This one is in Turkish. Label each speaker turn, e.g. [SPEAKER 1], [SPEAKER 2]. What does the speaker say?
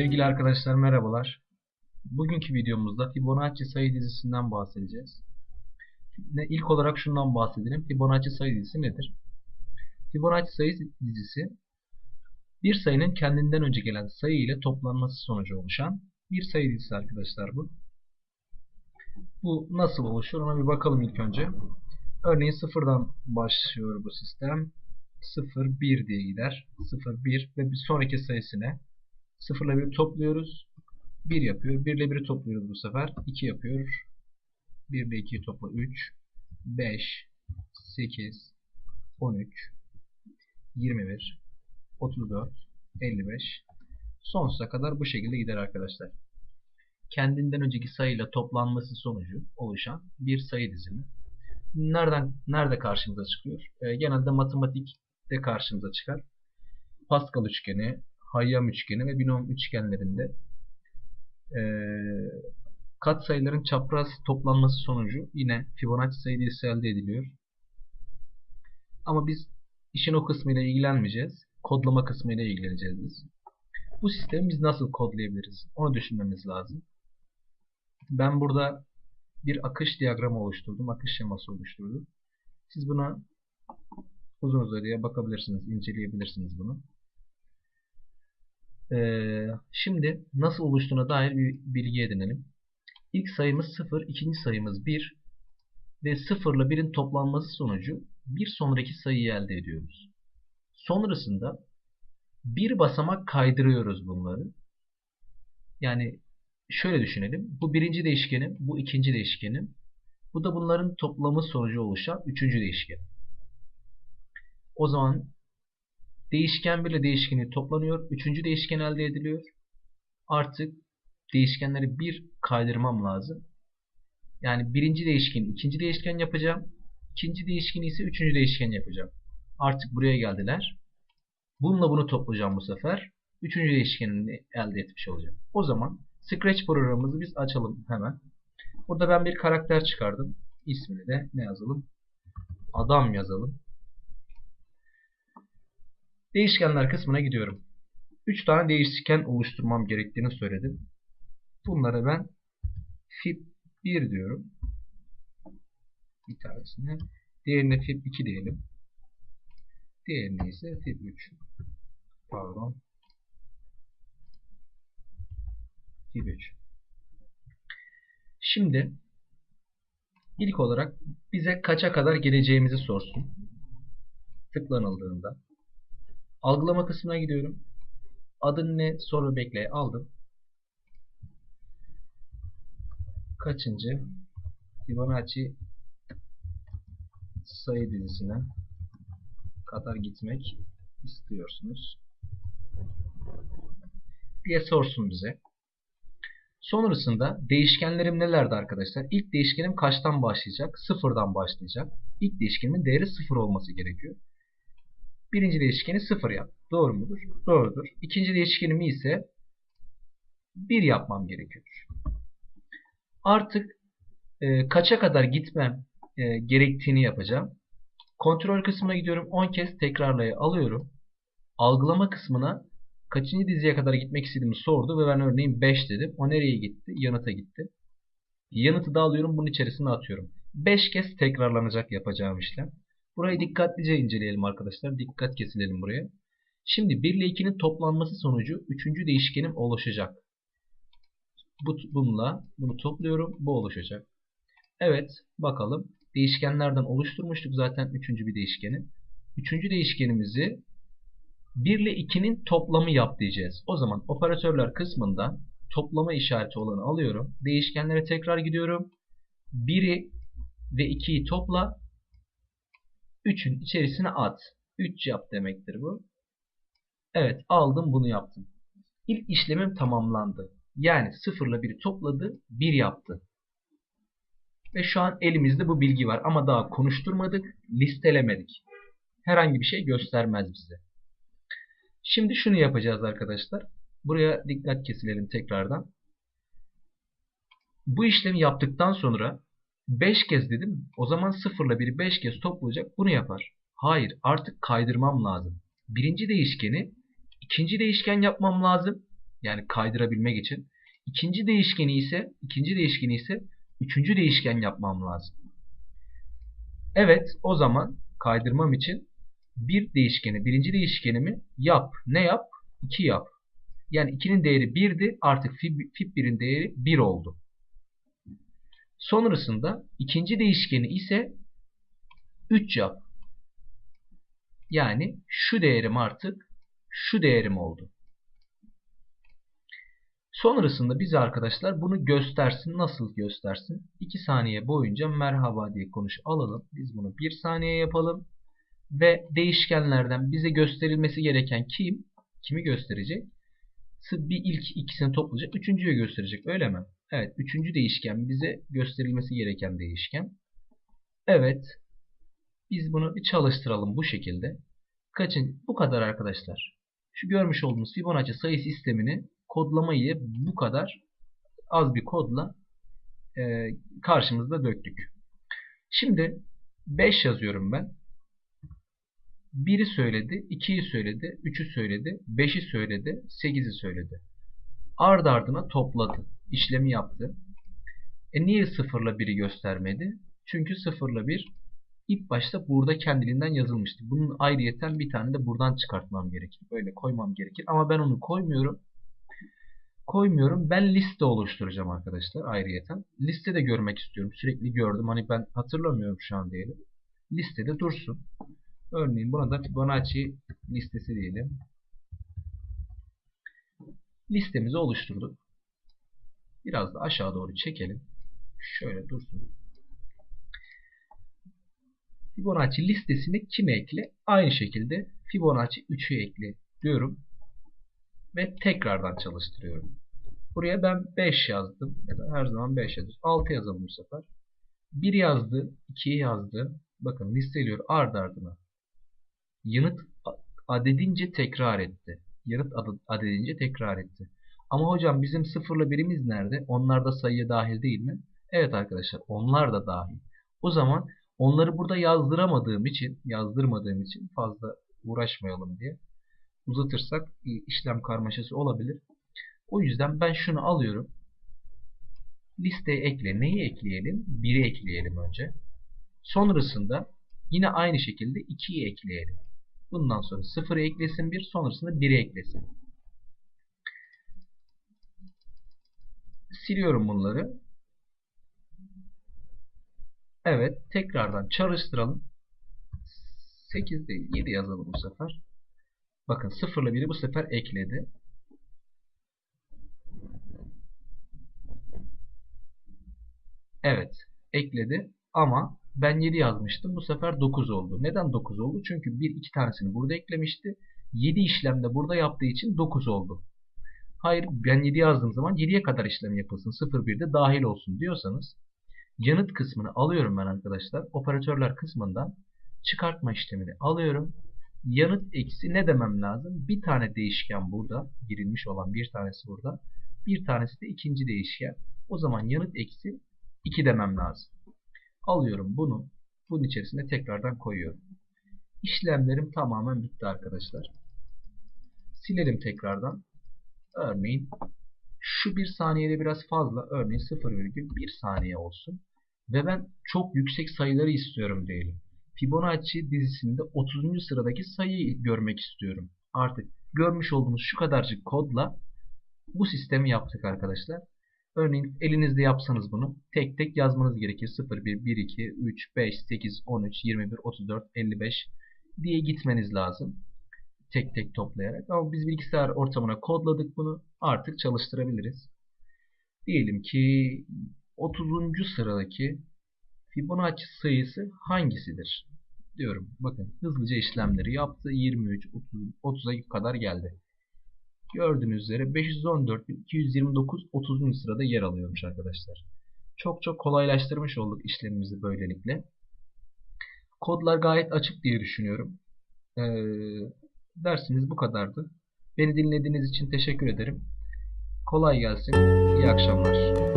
[SPEAKER 1] Sevgili arkadaşlar merhabalar. Bugünkü videomuzda Fibonacci sayı dizisinden bahsedeceğiz. İlk olarak şundan bahsedelim. Fibonacci sayı dizisi nedir? Fibonacci sayı dizisi bir sayının kendinden önce gelen sayı ile toplanması sonucu oluşan bir sayı dizisi arkadaşlar bu. Bu nasıl oluşur ona bir bakalım ilk önce. Örneğin sıfırdan başlıyor bu sistem. 0, 1 diye gider. 0, 1 ve bir sonraki sayısı ne? 0 ile 1'i topluyoruz. 1 yapıyor. 1 ile 1'i topluyoruz bu sefer. 2 yapıyor. 1 ile 2'yi topla 3. 5, 8, 13, 21, 34, 55. Sonsuza kadar bu şekilde gider arkadaşlar. Kendinden önceki sayıyla toplanması sonucu oluşan bir sayı dizimi. Nereden nerede karşımıza çıkıyor? E, genelde matematikte karşımıza çıkar. Pascal üçgeni, Hayyam üçgeni ve binom üçgenlerinde e, katsayıların çapraz toplanması sonucu yine Fibonacci sayı dizisi elde ediliyor. Ama biz işin o kısmıyla ilgilenmeyeceğiz. Kodlama kısmıyla ilgileneceğiz biz. Bu sistemi biz nasıl kodlayabiliriz? Onu düşünmemiz lazım. Ben burada bir akış diyagramı oluşturdum. Akış şeması oluşturdum. Siz buna uzun uzadıya bakabilirsiniz, inceleyebilirsiniz bunu. Ee, şimdi nasıl oluştuğuna dair bir bilgi edinelim. İlk sayımız 0, ikinci sayımız 1 ve 0 ile 1'in toplanması sonucu bir sonraki sayıyı elde ediyoruz. Sonrasında bir basamak kaydırıyoruz bunları. Yani şöyle düşünelim. Bu birinci değişkenim, bu ikinci değişkenim. Bu da bunların toplamı sonucu oluşan üçüncü değişken. O zaman değişken 1 ile değişkeni toplanıyor. Üçüncü değişken elde ediliyor. Artık değişkenleri bir kaydırmam lazım. Yani birinci değişken ikinci değişken yapacağım. İkinci değişkeni ise üçüncü değişken yapacağım. Artık buraya geldiler. Bununla bunu toplayacağım bu sefer. Üçüncü değişkenini elde etmiş olacağım. O zaman Scratch programımızı biz açalım hemen. Burada ben bir karakter çıkardım. İsmini de ne yazalım? Adam yazalım. Değişkenler kısmına gidiyorum. 3 tane değişken oluşturmam gerektiğini söyledim. Bunlara ben fib1 diyorum. Bir tanesine. Diğerine fib2 diyelim. Diğerine ise fib3. Pardon. fib3. Şimdi ilk olarak bize kaça kadar geleceğimizi sorsun. Tıklanıldığında. Algılama kısmına gidiyorum. Adın ne? Soru bekle. Aldım. Kaçıncı? Fibonacci sayı dizisine kadar gitmek istiyorsunuz diye sorsun bize. Sonrasında değişkenlerim nelerdi arkadaşlar? İlk değişkenim kaçtan başlayacak? Sıfırdan başlayacak. İlk değişkenimin değeri sıfır olması gerekiyor. Birinci değişkeni 0 yap. Doğru mudur? Doğrudur. İkinci değişkenimi ise 1 yapmam gerekiyor. Artık e, kaça kadar gitmem e, gerektiğini yapacağım. Kontrol kısmına gidiyorum. 10 kez tekrarlaya alıyorum. Algılama kısmına kaçıncı diziye kadar gitmek istediğimi sordu ve ben örneğin 5 dedim. O nereye gitti? Yanıta gitti. Yanıtı da alıyorum. Bunun içerisine atıyorum. 5 kez tekrarlanacak yapacağım işlem. Burayı dikkatlice inceleyelim arkadaşlar. Dikkat kesilelim buraya. Şimdi 1 ile 2'nin toplanması sonucu 3. değişkenim oluşacak. Bu, bununla bunu topluyorum. Bu oluşacak. Evet bakalım. Değişkenlerden oluşturmuştuk zaten 3. bir değişkeni. 3. değişkenimizi 1 ile 2'nin toplamı yap diyeceğiz. O zaman operatörler kısmından toplama işareti olanı alıyorum. Değişkenlere tekrar gidiyorum. 1'i ve 2'yi topla 3'ün içerisine at. 3 yap demektir bu. Evet aldım bunu yaptım. İlk işlemim tamamlandı. Yani 0 ile 1'i topladı 1 yaptı. Ve şu an elimizde bu bilgi var ama daha konuşturmadık, listelemedik. Herhangi bir şey göstermez bize. Şimdi şunu yapacağız arkadaşlar. Buraya dikkat kesilelim tekrardan. Bu işlemi yaptıktan sonra 5 kez dedim. O zaman 0 ile 1'i 5 kez toplayacak. Bunu yapar. Hayır. Artık kaydırmam lazım. Birinci değişkeni ikinci değişken yapmam lazım. Yani kaydırabilmek için. İkinci değişkeni ise ikinci değişkeni ise üçüncü değişken yapmam lazım. Evet o zaman kaydırmam için bir değişkeni birinci değişkenimi yap. Ne yap? 2 yap. Yani 2'nin değeri 1'di. Artık fib 1'in değeri 1 oldu. Sonrasında ikinci değişkeni ise 3 yap. Yani şu değerim artık şu değerim oldu. Sonrasında bize arkadaşlar bunu göstersin. Nasıl göstersin? 2 saniye boyunca merhaba diye konuş alalım. Biz bunu 1 saniye yapalım. Ve değişkenlerden bize gösterilmesi gereken kim? Kimi gösterecek? Bir ilk ikisini toplayacak. Üçüncüyü gösterecek. Öyle mi? Evet. Üçüncü değişken bize gösterilmesi gereken değişken. Evet. Biz bunu bir çalıştıralım bu şekilde. Kaçın? Bu kadar arkadaşlar. Şu görmüş olduğunuz Fibonacci sayı sistemini kodlamayı bu kadar az bir kodla e, karşımızda döktük. Şimdi 5 yazıyorum ben. 1'i söyledi, 2'yi söyledi, 3'ü söyledi, 5'i söyledi, 8'i söyledi. Ard ardına topladı. İşlemi yaptı. E niye 0 ile 1'i göstermedi? Çünkü 0 ile 1 ilk başta burada kendiliğinden yazılmıştı. Bunun ayrıyeten bir tane de buradan çıkartmam gerekir. Böyle koymam gerekir. Ama ben onu koymuyorum. Koymuyorum. Ben liste oluşturacağım arkadaşlar ayrıyeten. Liste de görmek istiyorum. Sürekli gördüm. Hani ben hatırlamıyorum şu an diyelim. Listede dursun. Örneğin buna da Fibonacci listesi diyelim. Listemizi oluşturduk. Biraz da aşağı doğru çekelim. Şöyle dursun. Fibonacci listesini kime ekle? Aynı şekilde Fibonacci 3'ü ekle diyorum. Ve tekrardan çalıştırıyorum. Buraya ben 5 yazdım. Ya da her zaman 5 yazıyoruz. 6 yazalım bu sefer. 1 yazdı. 2'yi yazdı. Bakın listeliyor ard ardına. Yanıt adedince tekrar etti. Yanıt adedince tekrar etti. Ama hocam bizim sıfırla birimiz nerede? Onlar da sayıya dahil değil mi? Evet arkadaşlar onlar da dahil. O zaman onları burada yazdıramadığım için, yazdırmadığım için fazla uğraşmayalım diye uzatırsak işlem karmaşası olabilir. O yüzden ben şunu alıyorum. Listeye ekle. Neyi ekleyelim? 1'i ekleyelim önce. Sonrasında yine aynı şekilde 2'yi ekleyelim. Bundan sonra 0'ı eklesin 1, sonrasında 1'i eklesin. Siliyorum bunları. Evet, tekrardan çalıştıralım. 8 değil, 7 yazalım bu sefer. Bakın 0 ile 1'i bu sefer ekledi. Evet, ekledi ama ben 7 yazmıştım. Bu sefer 9 oldu. Neden 9 oldu? Çünkü bir iki tanesini burada eklemişti. 7 işlemde burada yaptığı için 9 oldu. Hayır ben 7 yazdığım zaman 7'ye kadar işlem yapılsın. 0-1'de dahil olsun diyorsanız yanıt kısmını alıyorum ben arkadaşlar. Operatörler kısmından çıkartma işlemini alıyorum. Yanıt eksi ne demem lazım? Bir tane değişken burada. Girilmiş olan bir tanesi burada. Bir tanesi de ikinci değişken. O zaman yanıt eksi 2 demem lazım. Alıyorum bunu. Bunun içerisine tekrardan koyuyorum. İşlemlerim tamamen bitti arkadaşlar. Silelim tekrardan. Örneğin şu bir saniyede biraz fazla. Örneğin 0,1 saniye olsun. Ve ben çok yüksek sayıları istiyorum diyelim. Fibonacci dizisinde 30. sıradaki sayıyı görmek istiyorum. Artık görmüş olduğunuz şu kadarcık kodla bu sistemi yaptık arkadaşlar. Örneğin elinizde yapsanız bunu tek tek yazmanız gerekir. 0, 1, 1, 2, 3, 5, 8, 13, 21, 34, 55 diye gitmeniz lazım. Tek tek toplayarak. Ama biz bilgisayar ortamına kodladık bunu. Artık çalıştırabiliriz. Diyelim ki 30. sıradaki Fibonacci sayısı hangisidir? Diyorum. Bakın hızlıca işlemleri yaptı. 23, 30, 30'a kadar geldi. Gördüğünüz üzere 514 229 30. sırada yer alıyormuş arkadaşlar. Çok çok kolaylaştırmış olduk işlemimizi böylelikle. Kodlar gayet açık diye düşünüyorum. Ee, dersimiz bu kadardı. Beni dinlediğiniz için teşekkür ederim. Kolay gelsin. İyi akşamlar.